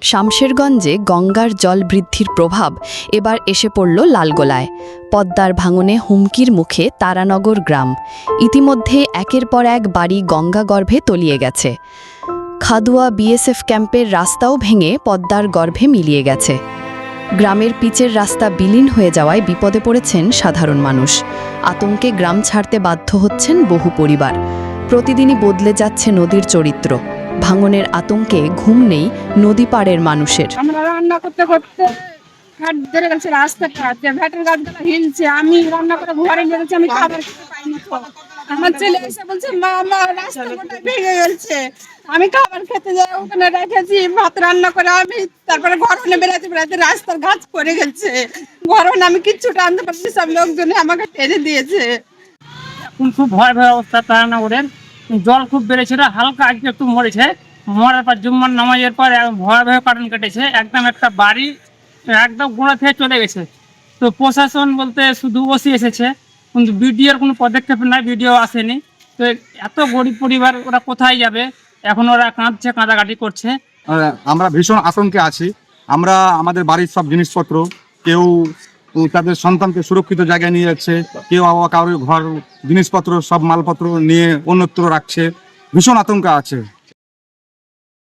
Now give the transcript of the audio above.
শামশেরগঞ্জে গঙ্গার জল বৃদ্ধির প্রভাব এবার এসে পড়ল লালগোলায়। পদ্মার ভাঙনে হুমকির মুখে তারানগর গ্রাম। ইতিমধ্যে একের পর এক বাড়ি গঙ্গা গর্ভে তলিয়ে গেছে। খাদুয়া বিএসএফ ক্যাম্পের রাস্তাও ভেঙে পদ্মার গর্ভে মিলিয়ে গেছে। গ্রামের পিচের রাস্তা বিলীন হয়ে যাওয়ায় বিপদে পড়েছেন সাধারণ মানুষ। আতঙ্কে গ্রাম ছাড়তে বাধ্য হচ্ছেন বহু পরিবার। প্রতিদিনই বদলে যাচ্ছে নদীর চরিত্র। ভাঙনের আতঙ্কে ঘুম নেই নদী পাড়ের মানুষের। আমরা রান্না করতে করতে ঘাট ধরে গেছে রাস্তাটা যে ভ্যাটের গাছগুলো হিলছে আমি রান্না করে ঘরে বেরোচ্ছি আমি খাবার খেতে পাইনি তো। আমার ছেলে এসে বলছে মা মা রাস্তা গোটা ভেঙে গেছে। আমি খাবার খেতে যাই ওখানে রেখেছি ভাত রান্না করে আমি তারপরে ঘর ঘরনে বেড়াতে বেড়াতে রাস্তার গাছ পড়ে গেছে। ঘরনে আমি কিচ্ছুটা আনতে পারছি সব লোকজনে আমাকে টেনে দিয়েছে। এখন খুব ভয় ভয় অবস্থা তারানগরের জল খুব বেড়েছিল হালকা আজকে একটু মরেছে। মরার পর জুম্মার নামাজের পর এক ভয় ভয় কারণ কেটেছে। একদম একটা বাড়ি, একদম গোড়া থেকে চলে গেছে। তো প্রশাসন বলতে শুধু ওসি এসেছে, কিন্তু বিডিওর কোনো পদক্ষেপ নাই, বিডিও আসেনি। তো এত গরিব পরিবার, ওরা কোথায় যাবে? এখন ওরা কাঁদছে, কাঁদাকাটি করছে। আমরা ভীষণ আতঙ্কে আছি। আমরা আমাদের বাড়ির সব জিনিসপত্র, কেউ তাদের সন্তানকে সুরক্ষিত জায়গায় নিয়ে যাচ্ছে। কেউ আবার কারোর ঘর, জিনিসপত্র, সব মালপত্র নিয়ে অন্যত্র রাখছে। ভীষণ আতঙ্ক আছে।